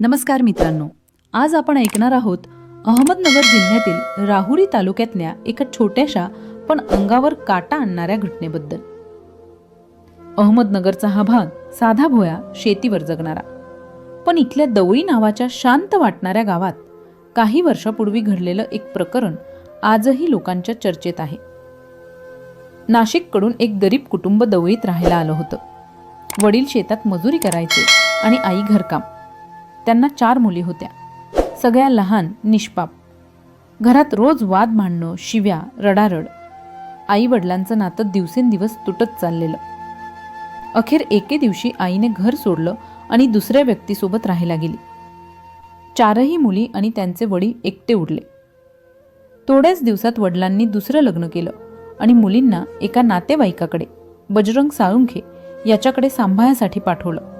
नमस्कार मित्रांनो आज आपण ऐकणार आहोत अहमदनगर जिल्ह्यातील राहुरी तालुक्यातल्या एका छोट्याशा पण अंगावर काटा आणणाऱ्या घटनेबद्दल. अहमदनगरचा हा भाग साधा भोया शेतीवर जगणारा. पण इथल्या दवळी नावाच्या शांत वाटणाऱ्या गावात काही वर्षापूर्वी घडलेलं एक प्रकरण आजही लोकांच्या चर्चेत आहे. नाशिककडून एक गरीब कुटुंब दवळीत राहायला आलं होतं. वडील शेतात मजुरी करायचे आणि आई घरकाम. त्यांना चार मुली होत्या. सगळ्या लहान निष्पाप. घरात रोज वाद भांडणं शिव्या रडारड. आई वडिलांचं नातं दिवसेंदिवस तुटत चाललेलं. अखेर एके दिवशी आईने घर सोडलं आणि दुसऱ्या व्यक्तीसोबत राहायला गेली. चारही मुली आणि त्यांचे वडील एकटे उरले. थोड्याच दिवसात वडिलांनी दुसरं लग्न केलं आणि मुलींना एका नातेवाईकाकडे बजरंग साळुंखे याच्याकडे सांभाळण्यासाठी पाठवलं.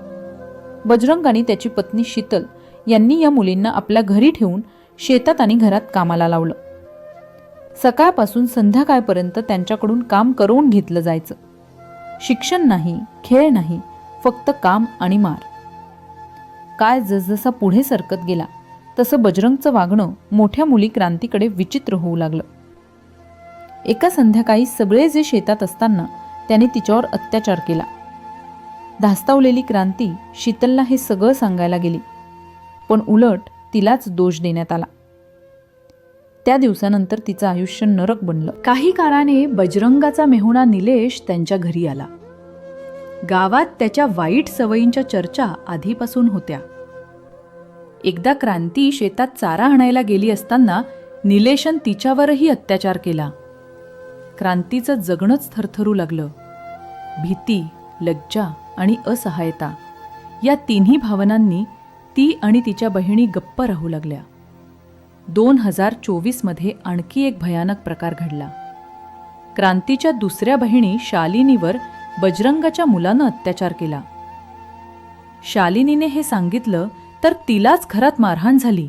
बजरंग आणि त्याची पत्नी शीतल यांनी या मुलींना आपल्या घरी ठेवून शेतात आणि घरात कामाला लावलं. सकाळपासून संध्याकाळपर्यंत त्यांच्याकडून काम करवून घेतलं जायचं. शिक्षण नाही खेळ नाही फक्त काम आणि मार. काय जसजसा पुढे सरकत गेला तसं बजरंगचं वागणं मोठ्या मुली क्रांतीकडे विचित्र होऊ लागलं. एका संध्याकाळी सगळे जे शेतात असताना त्याने तिच्यावर अत्याचार केला. धास्तावलेली क्रांती शीतलला हे सगळं सांगायला गेली. पण उलट तिलाच दोष देण्यात आला. त्या दिवसानंतर तिचं आयुष्य नरक बनलं. काही काळाने बजरंगाचा मेहुणा निलेश त्यांच्या घरी आला. गावात त्याच्या वाईट सवयींच्या चर्चा आधीपासून होत्या. एकदा क्रांती शेतात चारा आणायला गेली असताना निलेशन तिच्यावरही अत्याचार केला. क्रांतीचं जगणंच थरथरू लागलं. भीती लज्जा आणि असहायता. या तिन्ही भावनांनी ती आणि तिच्या बहिणी गप्प राहू लागल्या. दोन हजार चोवीसमध्ये आणखी एक भयानक प्रकार घडला. क्रांतीच्या दुसऱ्या बहिणी शालिनीवर बजरंगाच्या मुलानं अत्याचार केला. शालिनीने हे सांगितलं तर तिलाच घरात मारहाण झाली.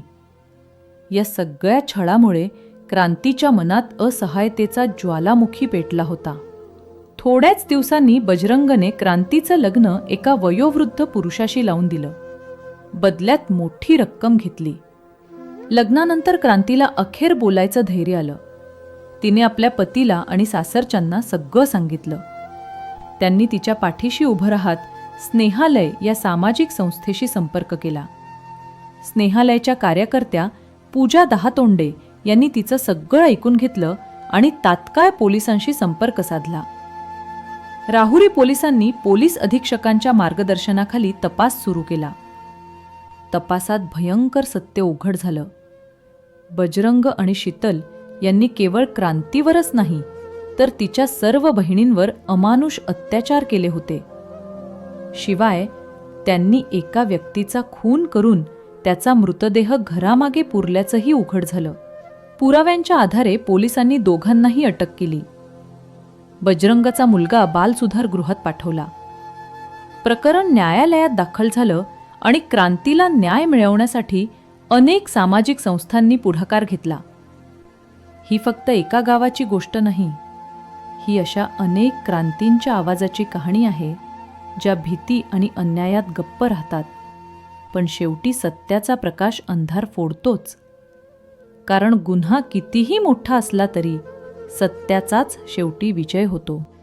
या सगळ्या छळामुळे क्रांतीच्या मनात असहायतेचा ज्वालामुखी पेटला होता. थोड्याच दिवसांनी बजरंगने क्रांतीचं लग्न एका वयोवृद्ध पुरुषाशी लावून दिलं. बदल्यात मोठी रक्कम घेतली. लग्नानंतर क्रांतीला अखेर बोलायचं धैर्य आलं. तिने आपल्या पतीला आणि सासरच्यांना सगळं सांगितलं. त्यांनी तिच्या पाठीशी उभं राहत स्नेहालय या सामाजिक संस्थेशी संपर्क केला. स्नेहालयच्या कार्यकर्त्या पूजा दहातोंडे यांनी तिचं सगळं ऐकून घेतलं आणि तात्काळ पोलिसांशी संपर्क साधला. राहुरी पोलिसांनी पोलीस अधीक्षकांच्या मार्गदर्शनाखाली तपास सुरू केला. तपासात भयंकर सत्य उघड झालं. बजरंग आणि शीतल यांनी केवळ क्रांतीवरच नाही तर तिच्या सर्व बहिणींवर अमानुष अत्याचार केले होते. शिवाय त्यांनी एका व्यक्तीचा खून करून त्याचा मृतदेह घरामागे पुरल्याचंही उघड झालं. पुराव्यांच्या आधारे पोलिसांनी दोघांनाही अटक केली. बजरंगचा मुलगा बालसुधार गृहात पाठवला. प्रकरण न्यायालयात दाखल झालं आणि क्रांतीला न्याय मिळवण्यासाठी अनेक सामाजिक संस्थांनी पुढाकार घेतला. ही फक्त एका गावाची गोष्ट नाही ही अशा अनेक क्रांतींच्या आवाजाची कहाणी आहे ज्या भीती आणि अन्यायात गप्प राहतात. पण शेवटी सत्याचा प्रकाश अंधार फोडतोच. कारण गुन्हा कितीही मोठा असला तरी सत्याचाच शेवटी विजय होतो.